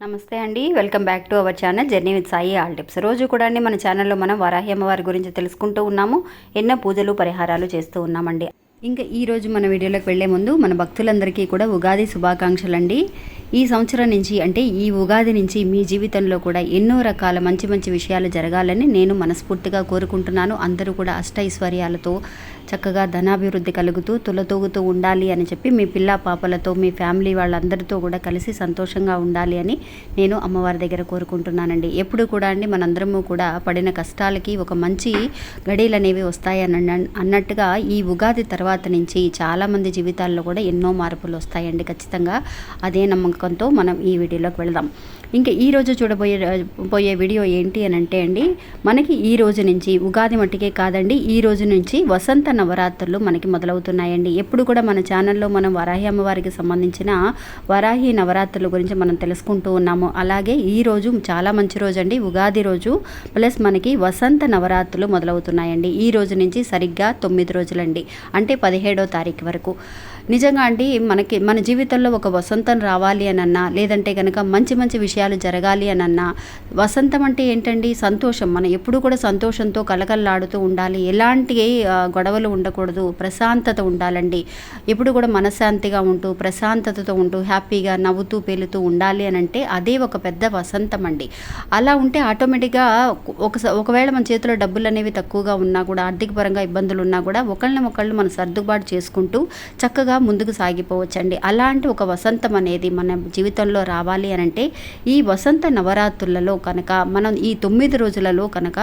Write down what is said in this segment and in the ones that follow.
నమస్తే అండి. Welcome back to our channel journey with Sai all tips. రోజు కూడా అండి మన ఛానల్లో మనం వరాహి అమ్మవారి గురించి తెలుసుకుంటూ ఉన్నాము. ఎన్నో పూజలు పరిహారాలు చేస్తూ ఉన్నామండి. ఇంకా ఈరోజు మన వీడియోలోకి వెళ్ళే ముందు మన భక్తులందరికీ కూడా ఉగాది శుభాకాంక్షలు అండి ఈ సంవత్సరం నుంచి అంటే ఈ ఉగాది నుంచి మీ జీవితంలో కూడా ఎన్నో రకాల మంచి మంచి విషయాలు జరగాలని నేను మనస్ఫూర్తిగా కోరుకుంటున్నాను. అందరూ కూడా అష్టైశ్వర్యాలతో చక్కగా ధనాభివృద్ధి కలుగుతూ తులతూగుతూ ఉండాలి అని చెప్పి మీ పిల్ల పాపలతో మీ ఫ్యామిలీ వాళ్ళందరితో కూడా కలిసి సంతోషంగా ఉండాలి అని నేను అమ్మవారి దగ్గర కోరుకుంటున్నానండి. ఎప్పుడు కూడా అండి మనందరము కూడా పడిన కష్టాలకి ఒక మంచి గడియలు అనేవి వస్తాయని అన్నట్టుగా ఈ ఉగాది తర్వాత నుంచి చాలామంది జీవితాల్లో కూడా ఎన్నో మార్పులు వస్తాయండి. ఖచ్చితంగా అదే నమ్మకంతో మనం ఈ వీడియోలోకి వెళదాం. ఇంకా ఈ రోజు చూడబోయే పోయే వీడియో ఏంటి అని అంటే అండి మనకి ఈ రోజు నుంచి ఉగాది మట్టికే కాదండి ఈ రోజు నుంచి వసంత నవరాత్రులు మనకి మొదలవుతున్నాయండి. ఎప్పుడు కూడా మన ఛానల్లో మనం వరాహి అమ్మవారికి సంబంధించిన వరాహి నవరాత్రుల గురించి మనం తెలుసుకుంటూ ఉన్నాము. అలాగే ఈ రోజు చాలా మంచి రోజు అండి ఉగాది రోజు ప్లస్ మనకి వసంత నవరాత్రులు మొదలవుతున్నాయండి. ఈ రోజు నుంచి సరిగ్గా తొమ్మిది రోజులండి. అంటే పదిహేడో తారీఖు వరకు. నిజంగా అండి మనకి మన జీవితంలో ఒక వసంతం రావాలి అని అన్నా లేదంటే కనుక మంచి మంచి విషయాలు జరగాలి అని అన్నా వసంతం అంటే ఏంటండి? సంతోషం. మనం ఎప్పుడు కూడా సంతోషంతో కలకల్లాడుతూ ఉండాలి. ఎలాంటి గొడవలు ఉండకూడదు. ప్రశాంతత ఉండాలండి. ఎప్పుడు కూడా మనశ్శాంతిగా ఉంటూ ప్రశాంతతతో ఉంటూ హ్యాపీగా నవ్వుతూ పేలుతూ ఉండాలి అని అంటే అదే ఒక పెద్ద వసంతం అండి. అలా ఉంటే ఆటోమేటిక్గా ఒక ఒకవేళ మన చేతిలో డబ్బులు అనేవి తక్కువగా ఉన్నా కూడా ఆర్థిక పరంగా ఇబ్బందులు ఉన్నా కూడా ఒకళ్ళని ఒకళ్ళు మనం సర్దుబాటు చేసుకుంటూ చక్కగా ముందుకు సాగిపోవచ్చండి. అలాంటి ఒక వసంతం అనేది మన జీవితంలో రావాలి అని అంటే ఈ వసంత నవరాత్రులలో కనుక మనం ఈ తొమ్మిది రోజులలో కనుక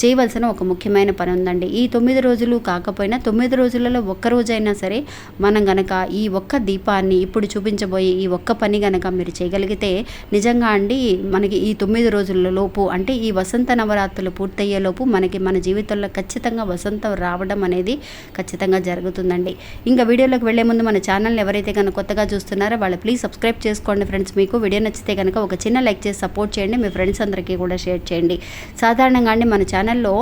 చేయవలసిన ఒక ముఖ్యమైన పని ఉందండి. ఈ తొమ్మిది రోజులు కాకపోయినా తొమ్మిది రోజులలో ఒక్క రోజైనా సరే మనం గనక ఈ ఒక్క దీపాన్ని ఇప్పుడు చూపించబోయే ఈ ఒక్క పని గనక మీరు చేయగలిగితే నిజంగా అండి మనకి ఈ తొమ్మిది రోజుల లోపు అంటే ఈ వసంత నవరాత్రులు పూర్తయ్యేలోపు మనకి మన జీవితంలో ఖచ్చితంగా వసంతం రావడం అనేది ఖచ్చితంగా జరుగుతుందండి. ఇంకా వీడియోలోకి వెళ్ళే ముందు మన ఛానల్ని ఎవరైతే కనుక కొత్తగా చూస్తున్నారో వాళ్ళు ప్లీజ్ సబ్స్క్రైబ్ చేసుకోండి ఫ్రెండ్స్ మీకు వీడియో నచ్చితే కనుక ఒక చిన్న లైక్ చేసి సపోర్ట్ చేయండి. మీ ఫ్రెండ్స్ అందరికీ కూడా షేర్ చేయండి. సాధారణంగా అండి మన ఛానల్లో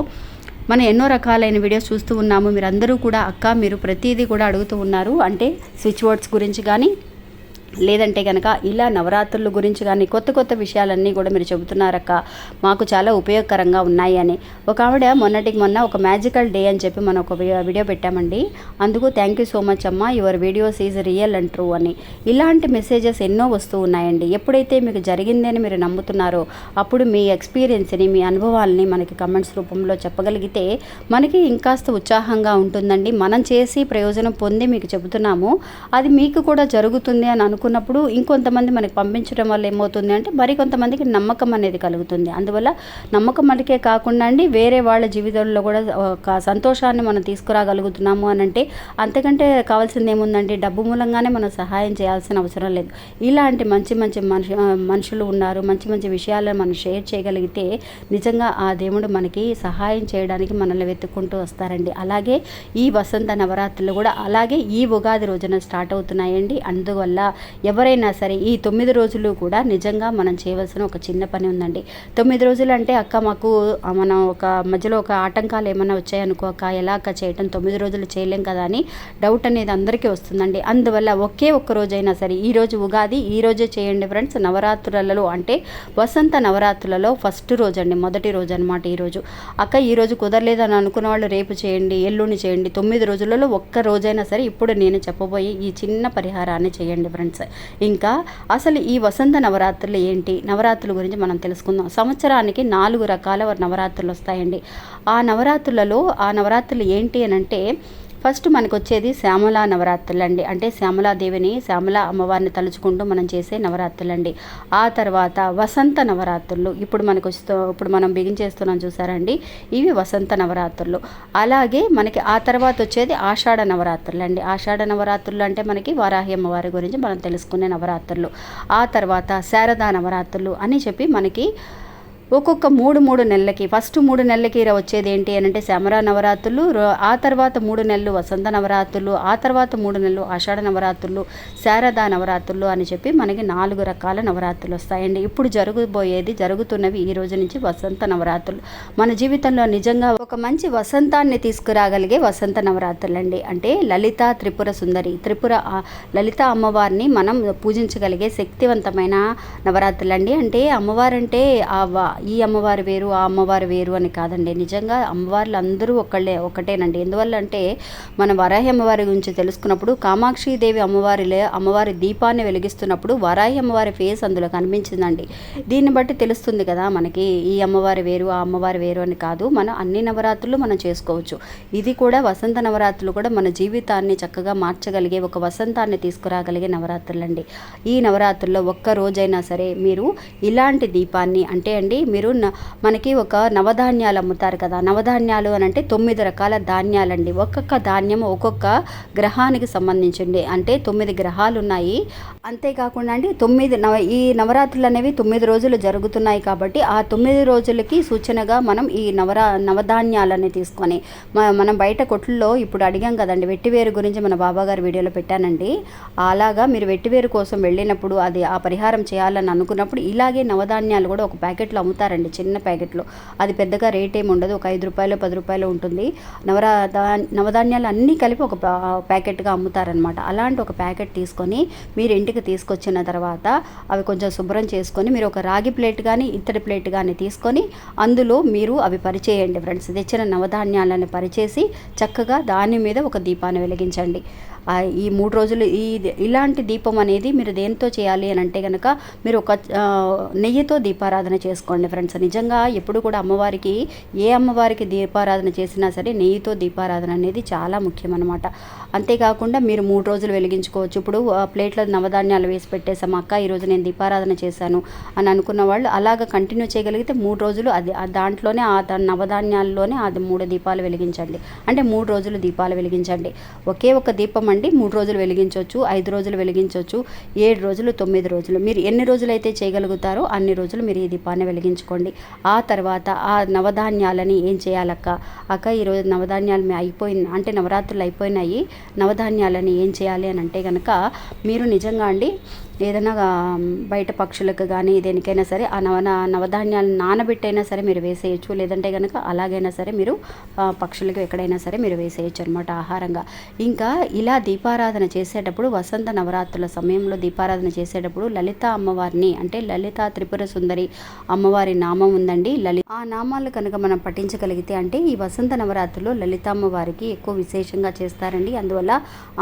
మనం ఎన్నో రకాలైన వీడియోస్ చూస్తూ ఉన్నాము. మీరు అందరూ కూడా అక్క మీరు ప్రతిదీ కూడా అడుగుతూ ఉన్నారు. అంటే స్విచ్ బోర్డ్స్ గురించి కానీ లేదంటే కనుక ఇలా నవరాత్రుల గురించి కానీ కొత్త కొత్త విషయాలన్నీ కూడా మీరు చెబుతున్నారక్క. మాకు చాలా ఉపయోగకరంగా ఉన్నాయి అని. ఒక ఆవిడ మొన్నటికి మొన్న ఒక మ్యాజికల్ డే అని చెప్పి మనం ఒక వీడియో వీడియో పెట్టామండి. అందుకు థ్యాంక్ యూ సో మచ్ అమ్మ your videos is real and true అని. ఇలాంటి మెసేజెస్ ఎన్నో వస్తూ ఉన్నాయండి. ఎప్పుడైతే మీకు జరిగిందని మీరు నమ్ముతున్నారో అప్పుడు మీ ఎక్స్పీరియన్స్ని మీ అనుభవాల్ని మనకి కమెంట్స్ రూపంలో చెప్పగలిగితే మనకి ఇంకాస్త ఉత్సాహంగా ఉంటుందండి. మనం చేసి ప్రయోజనం పొంది మీకు చెబుతున్నాము. అది మీకు కూడా జరుగుతుంది అని అనుకున్నప్పుడు ఇంకొంతమంది మనకి పంపించడం వల్ల ఏమవుతుంది అంటే మరి కొంతమందికి నమ్మకం అనేది కలుగుతుంది. అందువల్ల నమ్మకం మనకే కాకుండా అండి వేరే వాళ్ళ జీవితంలో కూడా ఒక సంతోషాన్ని మనం తీసుకురాగలుగుతున్నాము అని అంటే అంతకంటే కావాల్సింది ఏముందండి? డబ్బు మూలంగానే మనం సహాయం చేయాల్సిన అవసరం లేదు. ఇలాంటి మంచి మంచి మనుషు మనుషులు ఉన్నారు. మంచి మంచి విషయాలను మనం షేర్ చేయగలిగితే నిజంగా ఆ దేవుడు మనకి సహాయం చేయడానికి మనల్ని వెతుక్కుంటూ వస్తారండి. అలాగే ఈ వసంత నవరాత్రులు కూడా అలాగే ఈ ఉగాది రోజున స్టార్ట్ అవుతున్నాయండి. అందువల్ల ఎవరైనా సరే ఈ తొమ్మిది రోజులు కూడా నిజంగా మనం చేయవలసిన ఒక చిన్న పని ఉందండి. తొమ్మిది రోజులు అంటే అక్క మాకు మనం ఒక మధ్యలో ఒక ఆటంకాలు ఏమైనా వచ్చాయనుకో అక్క ఎలా అక్క చేయటం? తొమ్మిది రోజులు చేయలేం కదా అని డౌట్ అనేది అందరికీ వస్తుందండి. అందువల్ల ఒకే ఒక్క రోజైనా సరే ఈ రోజు ఉగాది ఈ రోజే చేయండి ఫ్రెండ్స్. నవరాత్రులలో అంటే వసంత నవరాత్రులలో ఫస్ట్ రోజు అండి మొదటి రోజు అనమాట ఈరోజు అక్క ఈ రోజు కుదరలేదని అనుకున్న వాళ్ళు రేపు చేయండి ఎల్లుండి చేయండి తొమ్మిది రోజులలో ఒక్క రోజైనా సరే ఇప్పుడు నేను చెప్పబోయే ఈ చిన్న పరిహారాన్ని చేయండి ఫ్రెండ్స్. ఇంకా అసలు ఈ వసంత నవరాత్రులు ఏంటి? నవరాత్రుల గురించి మనం తెలుసుకుందాం. సంవత్సరానికి నాలుగు రకాల నవరాత్రులు వస్తాయండి. ఆ నవరాత్రులలో ఆ నవరాత్రులు ఏంటి అని అంటే ఫస్ట్ మనకు వచ్చేది శ్యామలా నవరాత్రులు అండి అంటే శ్యామలాదేవిని శ్యామల అమ్మవారిని తలుచుకుంటూ మనం చేసే నవరాత్రులు అండి ఆ తర్వాత వసంత నవరాత్రులు. ఇప్పుడు మనకు వస్తూ ఇప్పుడు మనం బిగించేస్తున్నాం చూసారండి. ఇవి వసంత నవరాత్రులు. అలాగే మనకి ఆ తర్వాత వచ్చేది ఆషాఢ నవరాత్రులు అండి ఆషాఢ నవరాత్రులు అంటే మనకి వారాహి అమ్మవారి గురించి మనం తెలుసుకునే నవరాత్రులు. ఆ తర్వాత శారదా నవరాత్రులు అని చెప్పి మనకి ఒక్కొక్క మూడు మూడు నెలలకి ఫస్ట్ మూడు నెలలకి ఇలా వచ్చేది ఏంటి అని అంటే శమర నవరాత్రులు ఆ తర్వాత మూడు నెలలు వసంత నవరాత్రులు ఆ తర్వాత మూడు నెలలు ఆషాఢ నవరాత్రులు శారదా నవరాత్రులు అని చెప్పి మనకి నాలుగు రకాల నవరాత్రులు వస్తాయండి. ఇప్పుడు జరగబోయేది జరుగుతున్నవి ఈ రోజు నుంచి వసంత నవరాత్రులు. మన జీవితంలో నిజంగా ఒక మంచి వసంతాన్ని తీసుకురాగలిగే వసంత నవరాత్రులు అండి అంటే లలిత త్రిపుర సుందరి త్రిపుర లలిత అమ్మవారిని మనం పూజించగలిగే శక్తివంతమైన నవరాత్రులు అండి అంటే అమ్మవారంటే ఆ ఈ అమ్మవారు వేరు ఆ అమ్మవారు వేరు అని కాదండి. నిజంగా అమ్మవార్లు అందరూ ఒకళ్ళే ఒకటేనండి. ఎందువల్ల అంటే మన వరాహి అమ్మవారి గురించి తెలుసుకున్నప్పుడు కామాక్షి దేవి అమ్మవారిలే అమ్మవారి దీపాన్ని వెలిగిస్తున్నప్పుడు వరాహి అమ్మవారి ఫేస్ అందులో కనిపించిందండి. దీన్ని బట్టి తెలుస్తుంది కదా మనకి ఈ అమ్మవారి వేరు ఆ అమ్మవారి వేరు అని కాదు. మనం అన్ని నవరాత్రులు మనం చేసుకోవచ్చు. ఇది కూడా వసంత నవరాత్రులు కూడా మన జీవితాన్ని చక్కగా మార్చగలిగే ఒక వసంతాన్ని తీసుకురాగలిగే నవరాత్రులండి. ఈ నవరాత్రుల్లో ఒక్క రోజైనా సరే మీరు ఇలాంటి దీపాన్ని అంటే అండి మీరు న- మనకి ఒక నవధాన్యాలు అమ్ముతారు కదా. నవధాన్యాలు అని అంటే తొమ్మిది రకాల ధాన్యాలండి. ఒక్కొక్క ధాన్యం ఒక్కొక్క గ్రహానికి సంబంధించింది. అంటే తొమ్మిది గ్రహాలు ఉన్నాయి అంతేకాకుండా అండి తొమ్మిది నవ ఈ నవరాత్రులు అనేవి తొమ్మిది రోజులు జరుగుతున్నాయి కాబట్టి ఆ తొమ్మిది రోజులకి సూచనగా మనం ఈ నవరా నవధాన్యాలని తీసుకొని మనం బయట కొట్లలో ఇప్పుడు అడిగాం కదండి. వెట్టివేరు గురించి మన బాబాగారు వీడియోలో పెట్టానండి. అలాగా మీరు వెట్టివేరు కోసం వెళ్ళినప్పుడు అది ఆ పరిహారం చేయాలని అనుకున్నప్పుడు ఇలాగే నవధాన్యాలు కూడా ఒక ప్యాకెట్లో అమ్ముతారండి చిన్న ప్యాకెట్లో. అది పెద్దగా రేట్ ఏమి ఉండదు. ఒక ఐదు రూపాయలు పది రూపాయలు ఉంటుంది. నవరా దా- నవధాన్యాలు అన్నీ కలిపి ఒక ప్యాకెట్గా అమ్ముతారనమాట అలాంటి ఒక ప్యాకెట్ తీసుకొని మీరు ఇంటికి తీసుకొచ్చిన తర్వాత అవి కొంచెం శుభ్రం చేసుకొని మీరు ఒక రాగి ప్లేట్ కానీ ఇత్తడి ప్లేట్ కానీ తీసుకొని అందులో మీరు అవి పరిచేయండి ఫ్రెండ్స్. తెచ్చిన నవధాన్యాలను పరిచేసి చక్కగా దాని మీద ఒక దీపాన్ని వెలిగించండి. ఈ మూడు రోజులు ఈ ఇలాంటి దీపం అనేది మీరు దేనితో చేయాలి అని అంటే కనుక మీరు ఒక నెయ్యితో దీపారాధన చేసుకోండి ఫ్రెండ్స్. నిజంగా ఎప్పుడు కూడా అమ్మవారికి ఏ అమ్మవారికి దీపారాధన చేసినా సరే నెయ్యితో దీపారాధన అనేది చాలా ముఖ్యం అనమాట అంతేకాకుండా మీరు మూడు రోజులు వెలిగించుకోవచ్చు. ఇప్పుడు ఆ, ప్లేట్లో నవధాన్యాలు వేసి పెట్టేసాం అక్క ఈరోజు నేను దీపారాధన చేశాను అని అనుకున్న వాళ్ళు అలాగ కంటిన్యూ చేయగలిగితే మూడు రోజులు అది ఆ దాంట్లోనే ఆ నవధాన్యాల్లోనే అది మూడు దీపాలు వెలిగించండి. అంటే మూడు రోజులు దీపాలు వెలిగించండి. ఒకే ఒక దీపం అండి మూడు రోజులు వెలిగించవచ్చు ఐదు రోజులు వెలిగించవచ్చు ఏడు రోజులు తొమ్మిది రోజులు. మీరు ఎన్ని రోజులు అయితే చేయగలుగుతారో అన్ని రోజులు మీరు ఈ దీపాన్ని వెలిగించుకోండి. ఆ తర్వాత ఆ నవధాన్యాలని ఏం చేయాలక్క? అక్క ఈరోజు నవధాన్యాలు మీ అయిపోయింది అంటే నవరాత్రులు అయిపోయినాయి. నవధాన్యాలని ఏం చేయాలి అని అంటే కనుక మీరు నిజంగా అండి ఏదైనా బయట పక్షులకు కానీ దేనికైనా సరే ఆ నవ నవధాన్యాలు నానబెట్టైనా సరే మీరు వేసేయచ్చు. లేదంటే కనుక అలాగైనా సరే మీరు పక్షులకు ఎక్కడైనా సరే మీరు వేసేయచ్చు అనమాట ఆహారంగా. ఇంకా ఇలా దీపారాధన చేసేటప్పుడు వసంత నవరాత్రుల సమయంలో దీపారాధన చేసేటప్పుడు లలిత అమ్మవారిని అంటే లలిత త్రిపుర సుందరి అమ్మవారి నామం ఉందండి. లలి ఆ నామాలు కనుక మనం పఠించగలిగితే అంటే ఈ వసంత నవరాత్రులు లలిత అమ్మవారికి ఎక్కువ విశేషంగా చేస్తారండి. అందువల్ల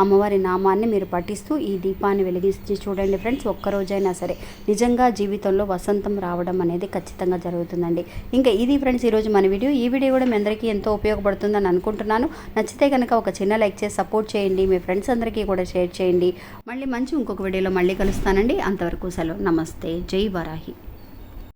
అమ్మవారి నామాన్ని మీరు పఠిస్తూ ఈ దీపాన్ని వెలిగించి చూడండి ఫ్రెండ్స్ ఒక్కరోజైనా సరే నిజంగా జీవితంలో వసంతం రావడం అనేది ఖచ్చితంగా జరుగుతుందండి. ఇంకా ఇది ఫ్రెండ్స్ ఈరోజు మన వీడియో. ఈ వీడియో కూడా మీ అందరికీ ఎంతో ఉపయోగపడుతుందని అనుకుంటున్నాను. నచ్చితే కనుక ఒక చిన్న లైక్ చేసి సపోర్ట్ చేయండి. మీ ఫ్రెండ్స్ అందరికీ కూడా షేర్ చేయండి. మళ్ళీ మంచి ఇంకొక వీడియోలో మళ్ళీ కలుస్తానండి. అంతవరకు సెలవు. నమస్తే. జై వరాహి.